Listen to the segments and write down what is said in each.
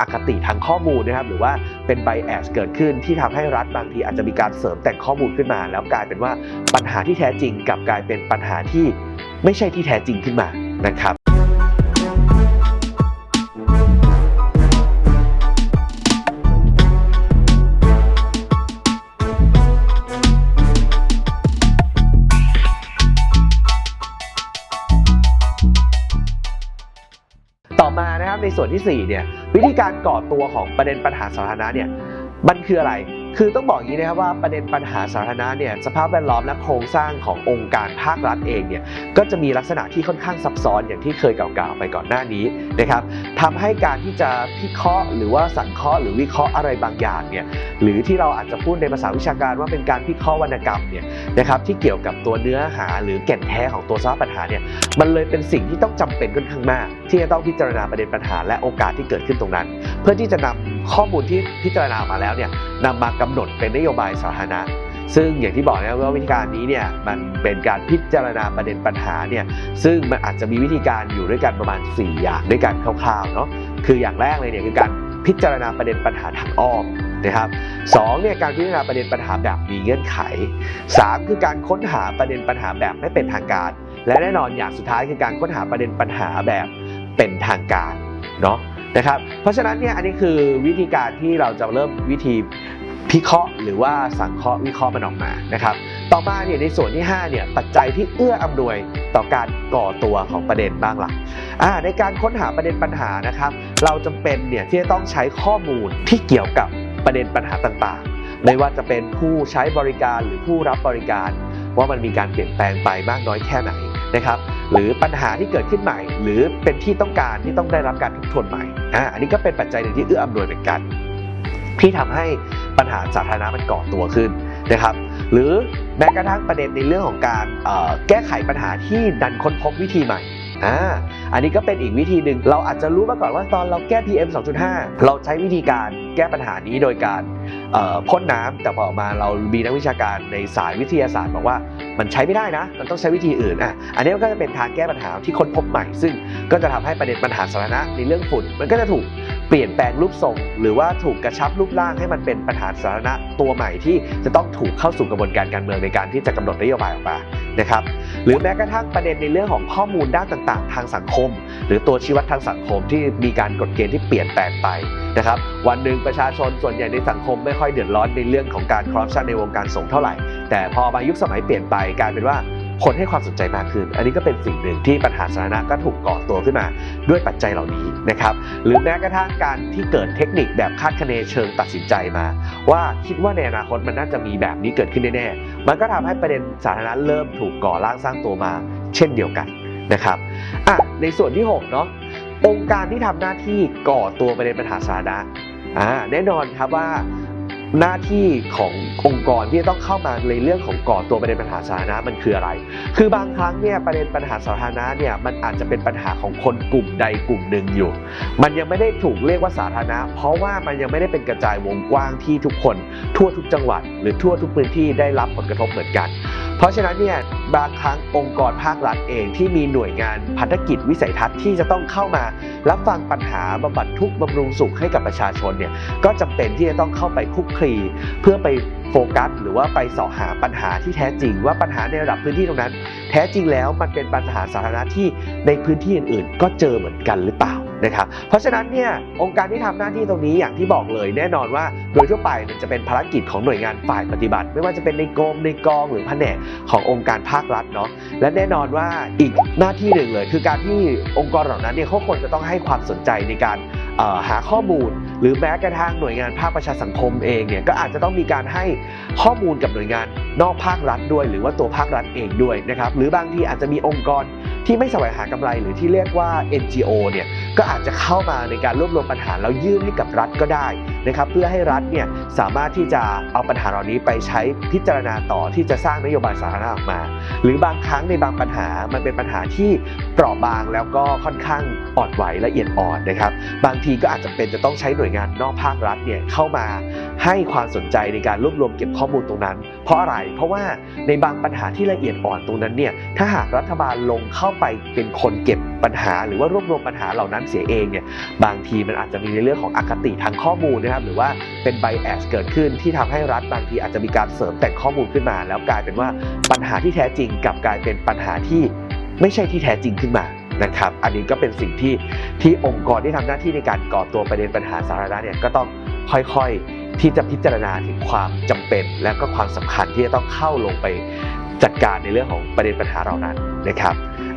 อคติทางข้อมูลนะครับหรือว่าเป็นไบแอสเกิดขึ้นที่ทำให้รัฐบางทีอาจจะมีการเสริมแต่งข้อมูลขึ้นมา แล้วกลายเป็นว่าปัญหาที่แท้จริงกับกลายเป็นปัญหาที่ไม่ใช่ที่แท้จริงขึ้นมานะครับต่อมานะครับในส่วนที่4เนี่ย วิธีการก่อตัวของประเด็นปัญหาสาธารณะเนี่ยมันคืออะไร คือต้องบอกอย่างนี้นะครับว่าประเด็นปัญหาสาธารณะเนี่ยสภาพแวดล้อมและโครงสร้างขององค์การภาครัฐเองเนี่ยก็จะมีลักษณะที่ค่อนข้างซับซ้อนอย่างที่เคยกล่าวๆไปก่อนหน้านี้นะครับทำให้การที่จะพิเคราะห์หรือว่าสังเคราะห์หรือวิเคราะห์อะไรบางอย่างเนี่ยหรือที่เราอาจจะพูดในภาษาวิชาการว่าเป็นการพิเคราะห์วรรณกรรมเนี่ยนะครับที่เกี่ยวกับตัวเนื้อหาหรือแก่นแท้ของตัวสภาพปัญหาเนี่ยมันเลยเป็นสิ่งที่ต้องจำเป็นค่อนข้างมาก ที่จะต้องพิจารณาประเด็นปัญหาและโอกาสที่เกิดขึ้นตรงนั้น เพื่อที่จะนำข้อมูลที่พิจารณามาแล้วเนี่ยนำมากำหนดเป็นนโยบายสาธารณะ ซึ่งอย่างที่บอกนะว่าวิธีการนี้เนี่ยมันเป็นการพิจารณาประเด็นปัญหาเนี่ยซึ่งมันอาจจะมีวิธีการอยู่ด้วยกันประมาณ 4 อย่างด้วยกันคร่าวๆเนาะคืออย่างแรกเลยเนี่ยคือการพิจารณาประเด็นปัญหาทางอ้อมนะครับสองเนี่ยการพิจารณาประเด็นปัญหาแบบมีเงื่อนไขสามคือการค้นหาประเด็นปัญหาแบบไม่เป็นทางการ และแน่นอนอย่างสุดท้ายคือการค้นหาประเด็นปัญหาแบบเป็นทางการเนาะนะครับเพราะฉะนั้นเนี่ยอันนี้คือวิธีการที่เราจะเริ่มวิธี พิเคราะห์หรือว่าสังเคราะห์วิเคราะห์มันออกมานะครับ ต่อมาเนี่ยในส่วนที่ 5 เนี่ยปัจจัยที่เอื้ออำนวยต่อการก่อตัวของประเด็นบ้างล่ะอ่าในการค้นหาประเด็นปัญหานะครับ เราจำเป็นเนี่ยที่จะต้องใช้ข้อมูลที่เกี่ยวกับประเด็นปัญหาต่างๆ ไม่ว่าจะเป็นผู้ใช้บริการหรือผู้รับบริการ ว่ามันมีการเปลี่ยนแปลงไปมากน้อยแค่ไหนนะครับหรือปัญหาที่เกิดขึ้นใหม่ หรือเป็นที่ต้องการที่ต้องได้รับการทบทวนใหม่อ่าอันนี้ก็เป็นปัจจัยหนึ่งที่เอื้ออำนวยเหมือนกัน ที่ทำให้ ปัญหาสาธารณะมันก่อตัวขึ้นนะครับ หรือแม้กระทั่งประเด็นในเรื่องของการแก้ไขปัญหาที่ดันค้นพบวิธีใหม่อ่า อันนี้ก็เป็นอีกวิธีหนึ่งเราอาจจะรู้มาก่อนว่าตอนเราแก้ PM 2.5 เราใช้วิธีการแก้ปัญหานี้โดยการพ่นน้ำแต่พอออกมาเรามีนักวิชาการในสายวิทยาศาสตร์บอกว่ามันใช้ไม่ได้นะ มันต้องใช้วิธีอื่นอะอันนี้มันก็จะเป็นทางแก้ปัญหาที่ค้นพบใหม่ ซึ่งก็จะทำให้ประเด็นปัญหาสาธารณะในเรื่องฝุ่น มันก็จะถูกเปลี่ยนแปลงรูปทรง หรือว่าถูกกระชับรูปร่างให้มันเป็นปัญหาสาธารณะตัวใหม่ที่จะต้องถูกเข้าสู่กระบวนการการเมืองในการที่จะกำหนดนโยบายออกมานะครับหรือแม้กระทั่งประเด็นในเรื่องของข้อมูลด้านต่าง ๆ ทางสังคมหรือตัวชี้วัดทางสังคมที่มีการกฎเกณฑ์ที่เปลี่ยนแปลงไปนะครับวันหนึ่งประชาชนส่วนใหญ่ในสังคมไม่ค่อยเดือดร้อนในเรื่องของการคอร์รัปชันในวงการสงฆ์เท่าไหร่ แต่พอมายุคสมัยเปลี่ยนไปกลายเป็นว่าคนให้ความสนใจมากขึ้น อันนี้ก็เป็นสิ่งหนึ่งที่ปัญหาสาธารณะก็ถูกก่อตัวขึ้นมาด้วยปัจจัยเหล่านี้นะครับ หรือแม้กระทั่งการที่เกิดเทคนิคแบบคาดคะเนเชิงตัดสินใจมา ว่าคิดว่าในอนาคตมันน่าจะมีแบบนี้เกิดขึ้นแน่ๆ มันก็ทำให้ประเด็นสาธารณะเริ่มถูกก่อร่างสร้างตัวมา เช่นเดียวกัน นะครับอะในส่วนที่6เนาะองค์การที่ทำหน้าที่ก่อตัวประเด็นปัญหาสาธารณะอ่าแน่นอนครับว่า หน้าที่ขององค์กรที่จะต้องเข้ามาในเรื่องของก่อตัวประเด็นปัญหาสาธารณะมันคืออะไร คือบางครั้งเนี่ยประเด็นปัญหาสาธารณะเนี่ยมันอาจจะเป็นปัญหาของคนกลุ่มใดกลุ่มหนึ่งอยู่ มันยังไม่ได้ถูกเรียกว่าสาธารณะ เพราะว่ามันยังไม่ได้เป็นกระจายวงกว้างที่ทุกคน ทั่วทุกจังหวัด หรือทั่วทุกพื้นที่ได้รับผลกระทบเหมือนกัน เพราะฉะนั้นเนี่ยบางครั้งองค์กรภาครัฐเองที่มีหน่วยงานพันธกิจวิสัยทัศน์ที่จะต้องเข้ามา รับฟังปัญหาบำบัดทุกข์บำรุงสุขให้กับประชาชนเนี่ยก็จำเป็นที่จะต้องเข้าไปคุกคลีเพื่อไปโฟกัสหรือว่าไปเสาะหาปัญหาที่แท้จริง ว่าปัญหาในระดับพื้นที่ตรงนั้น แท้จริงแล้วมันเป็นปัญหาสาธารณะที่ในพื้นที่อื่น ๆ ก็เจอเหมือนกันหรือเปล่านะครับเพราะฉะนั้นเนี่ยองค์การที่ทำหน้าที่ตรงนี้อย่างที่บอกเลย แน่นอนว่าโดยทั่วไปมันจะเป็นภารกิจของหน่วยงานฝ่ายปฏิบัติ ไม่ว่าจะเป็นในกรมในกองหรือแผนกขององค์การภาครัฐเนาะและแน่นอนว่าอีกหน้าที่หนึ่งเลย คือการที่องค์กรเหล่านั้นเนี่ยเขาควรจะต้องให้ความสนใจในการหาข้อมูล หรือแม้กระทั่งหน่วยงานภาคประชาสังคมเองเนี่ยก็อาจจะต้องมีการให้ข้อมูลกับหน่วยงานนอกภาครัฐด้วย หรือว่าตัวภาครัฐเองด้วยนะครับหรือบางทีอาจจะมีองค์กรที่ไม่แสวงหากำไรหรือที่เรียกว่า NGO เนี่ยก็อาจจะเข้ามาในการรวบรวมปัญหาแล้วยื่นให้กับรัฐก็ได้นะครับเพื่อให้รัฐเนี่ยสามารถที่จะเอาปัญหาเหล่านี้ไปใช้พิจารณาต่อที่จะสร้างนโยบายสาธารณะออกมา หรือบางครั้งในบางปัญหามันเป็นปัญหาที่เปราะบางแล้วก็ค่อนข้างอ่อนไหวละเอียดอ่อนนะครับ บางทีก็อาจจะเป็นจะต้องใช้หน่วยงานนอกภาครัฐเนี่ยเข้ามาให้ความสนใจในการรวบรวมเก็บข้อมูลตรงนั้น เพราะอะไร เพราะว่าในบางปัญหาที่ละเอียดอ่อนตรงนั้นเนี่ยถ้าหากรัฐบาลลงเข้าไปเป็นคนเก็บปัญหา หรือว่ารวบรวมปัญหาเหล่านั้นเสียเองเนี่ยบางทีมันอาจจะมีในเรื่องของอคติทางข้อมูลนะครับหรือว่าเป็นไบแอสเกิดขึ้นที่ทำให้รัฐบางทีอาจจะมีการเสริมแต่งข้อมูลขึ้นมา แล้วกลายเป็นว่าปัญหาที่แท้จริงกลับกลายเป็นปัญหาที่ไม่ใช่ที่แท้จริงขึ้นมา นะครับ อันนี้ก็เป็นสิ่งที่ที่องค์กรที่ทำหน้าที่ในการก่อตัวประเด็นปัญหาสาธารณะเนี่ยก็ต้องค่อยๆที่จะพิจารณาถึงความจำเป็น และก็ความสำคัญที่จะต้องเข้าลงไปจัดการในเรื่องของประเด็นปัญหาเหล่านั้นนะครับ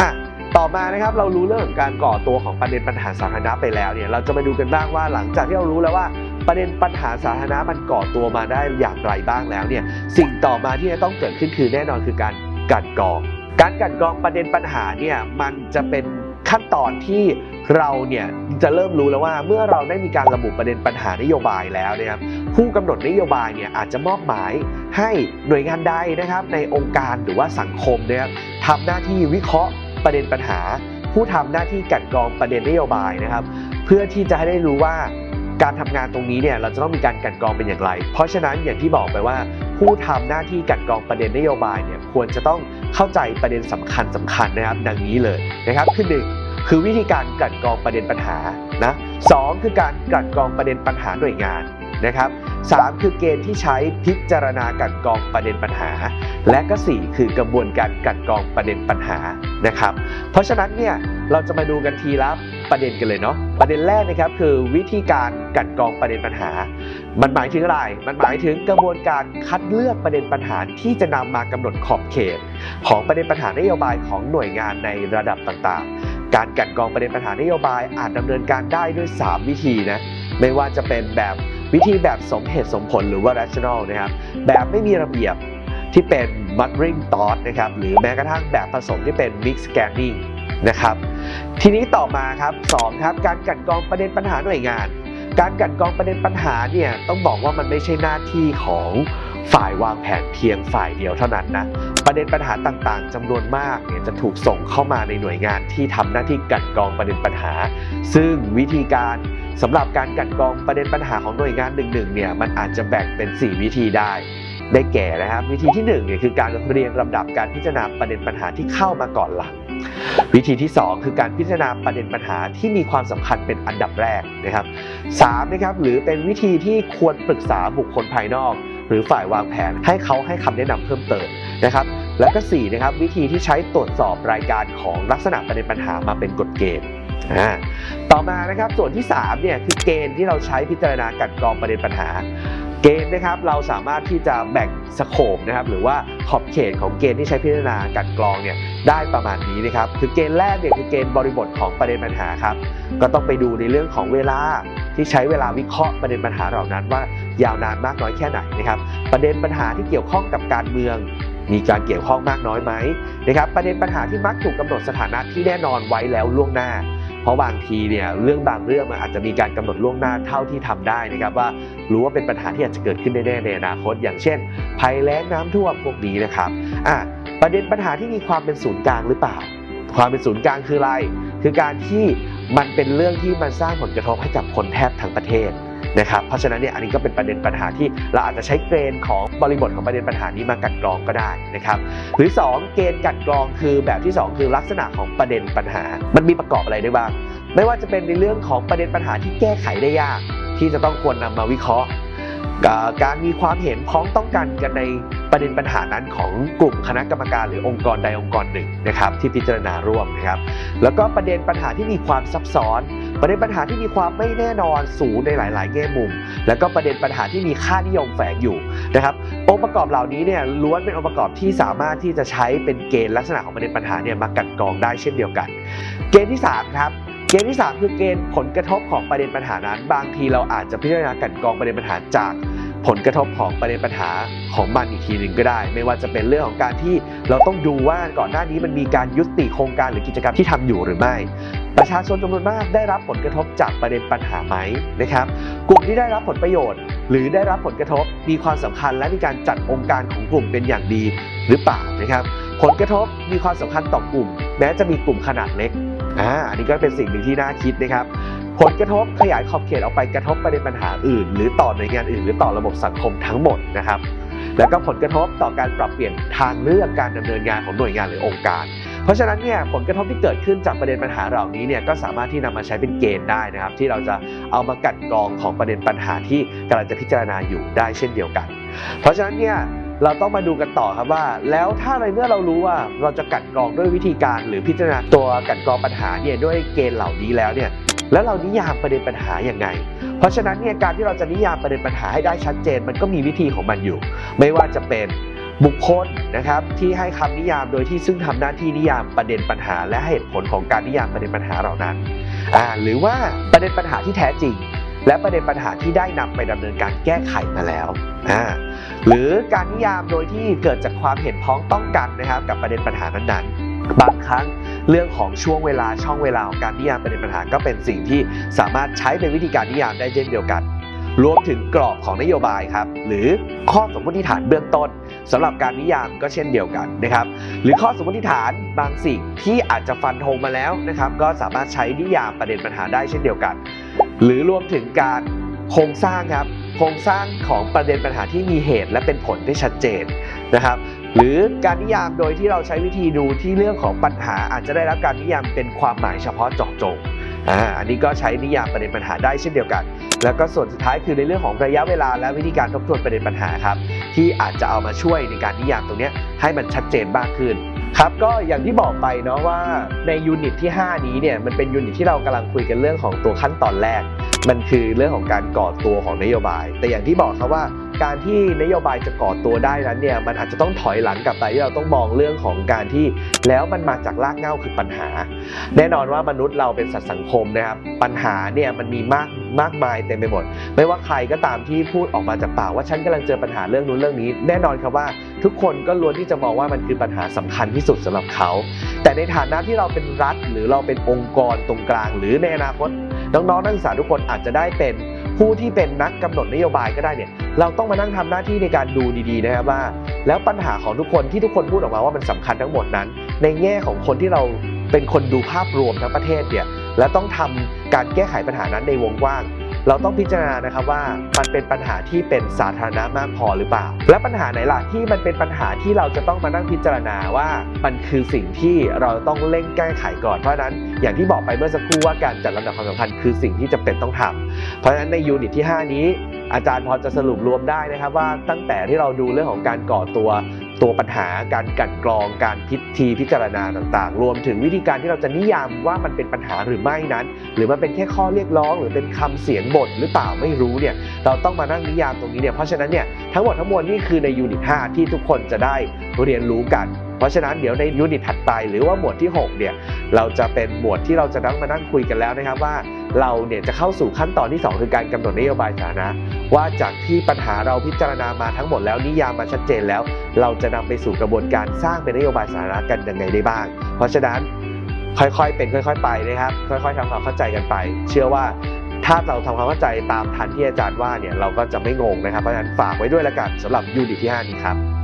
อะต่อมานะครับเรารู้เรื่องของการก่อตัวของประเด็นปัญหาสาธารณะไปแล้วเนี่ยเราจะมาดูกันบ้างว่าหลังจากที่เรารู้แล้วว่าประเด็นปัญหาสาธารณะมันก่อตัวมาได้อย่างไรบ้างแล้วเนี่ยสิ่งต่อมาที่จะต้องเกิดขึ้นคือแน่นอนคือการกันกรอง การกันกรองประเด็นปัญหาเนี่ยมันจะเป็นขั้นตอนที่เราเนี่ยจะเริ่มรู้แล้วว่าเมื่อเราได้มีการระบุประเด็นปัญหานโยบายแล้วเนะครับผู้กำหนดนโยบายเนี่ยอาจจะมอบหมายให้หน่วยงานใดนะครับ ในองค์การหรือว่าสังคมเนะครับทำหน้าที่วิเคราะห์ประเด็นปัญหา ผู้ทำหน้าที่กันกรองประเด็นนโยบายนะครับ เพื่อที่จะให้ได้รู้ว่า การทำงานตรงนี้เนี่ยเราจะต้องมีการกันกรองเป็นอย่างไร เพราะฉะนั้นอย่างที่บอกไปว่า ผู้ทำหน้าที่กันกรองประเด็นนโยบายเนี่ยควรจะต้องเข้าใจประเด็นสำคัญสคัญนะครับ ดังนี้เลยนะครับคือหนึ่งคือวิธีการกันกรองประเด็นปัญหานะสองคือการกันกรองประเด็นปัญหาหน่วยงานนะครับสามคือเกณฑ์ที่ใช้พิจารณากันกรองประเด็นปัญหา และก็สี่คือกระบวนการกันกรองประเด็นปัญหานะครับ เพราะฉะนั้นเนี่ยเราจะมาดูกันทีละ ประเด็นกันเลยเนาะประเด็นแรกนะครับคือวิธีการกลั่นกรองประเด็นปัญหา มันหมายถึงอะไร มันหมายถึงกระบวนการคัดเลือกประเด็นปัญหาที่จะนำมากำหนดขอบเขต ของประเด็นปัญหานโยบายของหน่วยงานในระดับต่างๆ การกลั่นกรองประเด็นปัญหานโยบายอาจดำเนินการได้ด้วย 3 วิธีนะไม่ว่าจะเป็นแบบวิธีแบบสมเหตุสมผลหรือว่า rational นะครับแบบไม่มีระเบียบที่เป็น muttering thought นะครับหรือแม้กระทั่งแบบผสมที่เป็น mixed scanning นะครับ ทีนี้ต่อมาครับสองครับการกลั่นกรองประเด็นปัญหาหน่วยงาน การกลั่นกรองประเด็นปัญหาเนี่ยต้องบอกว่ามันไม่ใช่หน้าที่ของฝ่ายวางแผนเพียงฝ่ายเดียวเท่านั้นนะประเด็นปัญหาต่างๆจำนวนมากเนี่ยจะถูกส่งเข้ามาในหน่วยงานที่ทำหน้าที่กลั่นกรองประเด็นปัญหา ซึ่งวิธีการสำหรับการกลั่นกรองประเด็นปัญหาของหน่วยงานหนึ่งๆเนี่ยมันอาจจะแบ่งเป็น 4 วิธีได้ได้แก่นะครับ วิธีที่1เนี่ยคือการเรียงลำดับการพิจารณาประเด็นปัญหาที่เข้ามาก่อนหลัง วิธีที่ 2 คือการพิจารณาประเด็นปัญหาที่มีความสำคัญเป็นอันดับแรกนะครับ3นะครับหรือเป็นวิธีที่ควรปรึกษาบุคคลภายนอก หรือฝ่ายวางแผนให้เขาให้คำแนะนำเพิ่มเติมนะครับแล้วก็4นะครับวิธีที่ใช้ตรวจสอบรายการของลักษณะประเด็นปัญหามาเป็นกฎเกณฑ์ต่อมานะครับส่วนที่3เนี่ยคือเกณฑ์ที่เราใช้พิจารณากลันกรองประเด็นปัญหา เกณฑ์นะครับเราสามารถที่จะแบ่งสโคปนะครับหรือว่าขอบเขตของเกณฑ์ที่ใช้พิจารณากลันกรองเนี่ยได้ประมาณนี้นะครับคือเกณฑ์แรกเนี่ยคือเกณฑ์บริบทของประเด็นปัญหาครับก็ต้องไปดูในเรื่องของเวลาที่ใช้เวลาวิเคราะห์ประเด็นปัญหาเหล่านั้นว่ายาวนานมากน้อยแค่ไหนนะครับประเด็นปัญหาที่เกี่ยวข้องกับการเมืองมีการเกี่ยวข้องมากน้อยไหมนะครับประเด็นปัญหาที่มักถูกกำหนดสถานะที่แน่นอนไว้แล้วล่วงหน้า เพราะบางทีเนี่ยเรื่องบางเรื่องมันอาจจะมีการกำหนดล่วงหน้าเท่าที่ทำได้นะครับว่ารู้ว่าเป็นปัญหาที่อาจจะเกิดขึ้นแน่ๆในอนาคต อย่างเช่น ภัยแล้งน้ำท่วมพวกนี้นะครับอะประเด็นปัญหาที่มีความเป็นศูนย์กลางหรือเปล่า ความเป็นศูนย์กลางคืออะไร คือการที่มันเป็นเรื่องที่มันสร้างผลกระทบให้กับคนแทบทั้งประเทศ นะครับเพราะฉะนั้นเนี่ยอันนี้ก็เป็นประเด็นปัญหาที่เราอาจจะใช้เกณฑ์ของบริบทของประเด็นปัญหานี้มากัดกรองก็ได้นะครับหรือ 2 เกณฑ์กัดกรองคือแบบที่ 2 คือลักษณะของประเด็นปัญหา มันมีประกอบอะไรได้บ้าง ไม่ว่าจะเป็นในเรื่องของประเด็นปัญหาที่แก้ไขได้ยาก ที่จะต้องควรนำมาวิเคราะห์ การมีความเห็นพ้องต้องกันกันในประเด็นปัญหานั้นของกลุ่มคณะกรรมการหรือองค์กรใดองค์กรหนึ่งนะครับที่พิจารณาร่วมนะครับแล้วก็ประเด็นปัญหาที่มีความซับซ้อน ประเด็นปัญหาที่มีความไม่แน่นอนสูงในหลาย ๆ แง่มุม แล้วก็ประเด็นปัญหาที่มีค่านิยมแฝงอยู่นะครับองค์ประกอบเหล่านี้เนี่ยล้วนเป็นองค์ประกอบที่สามารถที่จะใช้เป็นเกณฑ์ลักษณะของประเด็นปัญหาเนี่ยมากันกรองได้เช่นเดียวกัน เกณฑ์ที่3ครับ เกณฑ์ที่ 3 คือเกณฑ์ผลกระทบของประเด็นปัญหานั้น บางทีเราอาจจะพิจารณากลันกรองประเด็นปัญหาจากผลกระทบของประเด็นปัญหาของมันอีกทีหนึ่งก็ได้ ไม่ว่าจะเป็นเรื่องของการที่เราต้องดูว่าก่อนหน้านี้มันมีการยุติโครงการหรือกิจกรรมที่ทำอยู่หรือไม่ ประชาชนจำนวนมากได้รับผลกระทบจากประเด็นปัญหาไหมนะครับ กลุ่มที่ได้รับผลประโยชน์ หรือได้รับผลกระทบมีความสำคัญและมีการจัดองค์การของกลุ่มเป็นอย่างดีหรือเปล่านะครับ ผลกระทบมีความสำคัญต่อกลุ่ม แม้จะมีกลุ่มขนาดเล็กอ่าอันนี้ก็เป็นสิ่งหนึ่งที่น่าคิดนะครับ ผลกระทบขยายขอบเขตออกไปกระทบประเด็นปัญหาอื่น หรือต่อหน่วยงานอื่น หรือต่อระบบสังคมทั้งหมดนะครับ แล้วก็ผลกระทบต่อการปรับเปลี่ยนทางเลือกการดำเนินงานของหน่วยงานหรือองค์การ เพราะฉะนั้นเนี่ยผลกระทบที่เกิดขึ้นจากประเด็นปัญหาเหล่านี้เนี่ยก็สามารถที่นำมาใช้เป็นเกณฑ์ได้นะครับ ที่เราจะเอามากลันกรองของประเด็นปัญหาที่กำลังจะพิจารณาอยู่ได้เช่นเดียวกัน เพราะฉะนั้นเนี่ย เราต้องมาดูกันต่อครับว่า แล้วถ้าในเมื่อเรารู้ว่าเราจะกลันกรองด้วยวิธีการหรือพิจารณาตัวกลันกรองปัญหาเนี่ยด้วยเกณฑ์เหล่านี้แล้วเนี่ยแล้วเรานิยามประเด็นปัญหาอย่างไง เพราะฉะนั้นเนี่ยการที่เราจะนิยามประเด็นปัญหาให้ได้ชัดเจน มันก็มีวิธีของมันอยู่ ไม่ว่าจะเป็นบุคคลนะครับที่ให้คำนิยามโดยที่ซึ่งทำหน้าที่นิยามประเด็นปัญหา และเหตุผลของการนิยามประเด็นปัญหาเหล่านั้นอ่าหรือว่าประเด็นปัญหาที่แท้จริง และประเด็นปัญหาที่ได้นำไปดำเนินการแก้ไขมาแล้วอ่าหรือการนิยามโดยที่เกิดจากความเห็นพ้องต้องกันนะครับ กับประเด็นปัญหานั้นๆ บางครั้งเรื่องของช่วงเวลาช่องเวลาของการนิยามประเด็นปัญหาก็เป็นสิ่งที่สามารถใช้เป็นวิธีการนิยามได้เช่นเดียวกันรวมถึงกรอบของนโยบายครับ หรือข้อสมมติฐานเบื้องต้นสำหรับการนิยามก็เช่นเดียวกันนะครับ หรือข้อสมมติฐานบางสิ่งที่อาจจะฟันธงมาแล้วนะครับ ก็สามารถใช้นิยามประเด็นปัญหาได้เช่นเดียวกัน หรือรวมถึงการโครงสร้างครับโครงสร้างของประเด็นปัญหาที่มีเหตุและเป็นผลได้ชัดเจนนะครับ หรือการนิยามโดยที่เราใช้วิธีดูที่เรื่องของปัญหาอาจจะได้รับการนิยามเป็นความหมายเฉพาะเจาะจงอ่าอันนี้ก็ใช้นิยามประเด็นปัญหาได้เช่นเดียวกัน แล้วก็ส่วนสุดท้ายคือในเรื่องของระยะเวลาและวิธีการทบทวนประเด็นปัญหาครับที่อาจจะเอามาช่วยในการนิยามตรงนี้ให้มันชัดเจนมากขึ้น ครับก็อย่างที่บอกไปเนาะว่าในยูนิตที่ 5 นี้เนี่ยมันเป็นยูนิตที่เรากำลังคุยกันเรื่องของตัวขั้นตอนแรก มันคือเรื่องของการก่อตัวของนโยบาย แต่อย่างที่บอกครับว่า การที่นโยบายจะก่อตัวได้นั้นเนี่ยมันอาจจะต้องถอยหลังกลับไปที่เราต้องมองเรื่องของการที่แล้วมันมาจากรากเหง้าคือปัญหา แน่นอนว่ามนุษย์เราเป็นสัตว์สังคมนะครับปัญหาเนี่ยมันมีมากมากมายเต็มไปหมด ไม่ว่าใครก็ตามที่พูดออกมาจากปากว่าฉันกำลังเจอปัญหาเรื่องนู้นเรื่องนี้ แน่นอนครับว่า ทุกคนก็ล้วนที่จะมองว่ามันคือปัญหาสำคัญที่สุดสำหรับเขา แต่ในฐานะที่เราเป็นรัฐ หรือเราเป็นองค์กรตรงกลาง หรือในอนาคตน้องๆนักศึกษาทุกคนอาจจะได้เป็น ผู้ที่เป็นนักกำหนดนโยบายก็ได้เนี่ยเราต้องมานั่งทำหน้าที่ในการดูดีๆนะครับว่า แล้วปัญหาของทุกคนที่ทุกคนพูดออกมาว่ามันสำคัญทั้งหมดนั้น ในแง่ของคนที่เราเป็นคนดูภาพรวมทั้งประเทศเนี่ยและต้องทำการแก้ไขปัญหานั้นในวงกว้าง เราต้องพิจารณานะครับว่ามันเป็นปัญหาที่เป็นสาธารณะมากพอหรือเปล่า และปัญหาไหนล่ะที่มันเป็นปัญหาที่เราจะต้องมานั่งพิจารณาว่ามันคือสิ่งที่เราต้องเร่งแก้ไขก่อนเพราะนั้นอย่างที่บอกไปเมื่อสักครู่ว่าการจัดลำดับความสำคัญคือสิ่งที่จำเป็นต้องทำเพราะฉะนั้นในยูนิตที่ 5 นี้อาจารย์พอจะสรุปรวมได้นะครับว่าตั้งแต่ที่เราดูเรื่องของการก่อตัว ตัวปัญหาการกันกรองการพิธีพิจารณาต่างๆ รวมถึงวิธีการที่เราจะนิยามว่ามันเป็นปัญหาหรือไม่นั้น หรือมันเป็นแค่ข้อเรียกร้อง หรือเป็นคำเสียงบ่นหรือเปล่าไม่รู้เนี่ยเราต้องมานั่งนิยามตรงนี้เนี่ยเพราะฉะนั้นเนี่ยทั้งหมดทั้งมวลนี่คือในยูนิต 5 ที่ทุกคนจะได้เรียนรู้กันเพราะฉะนั้นเดี๋ยวในยูนิตถัดไปหรือว่าหมวดที่ 6 เนี่ย เราจะเป็นหมวดที่เราจะนั่งมานั่งคุยกันแล้วนะครับว่า เราเนี่ยจะเข้าสู่ขั้นตอนที่ 2 คือการกำหนดนโยบายสาธารณะว่าจากที่ปัญหาเราพิจารณามาทั้งหมดแล้วนิยามมาชัดเจนแล้ว เราจะนำไปสู่กระบวนการสร้างเป็นนโยบายสาธารณะกันยังไงได้บ้าง เพราะฉะนั้นค่อยๆ เป็นค่อย ๆ ไปนะครับ ค่อยๆทำความเข้าใจกันไป เชื่อว่าถ้าเราทำความเข้าใจตามทันที่อาจารย์ว่าเนี่ยเราก็จะไม่งงนะครับเพราะฉะนั้นฝากไว้ด้วยละกันสำหรับยูนิตที่ 5 นี้ครับ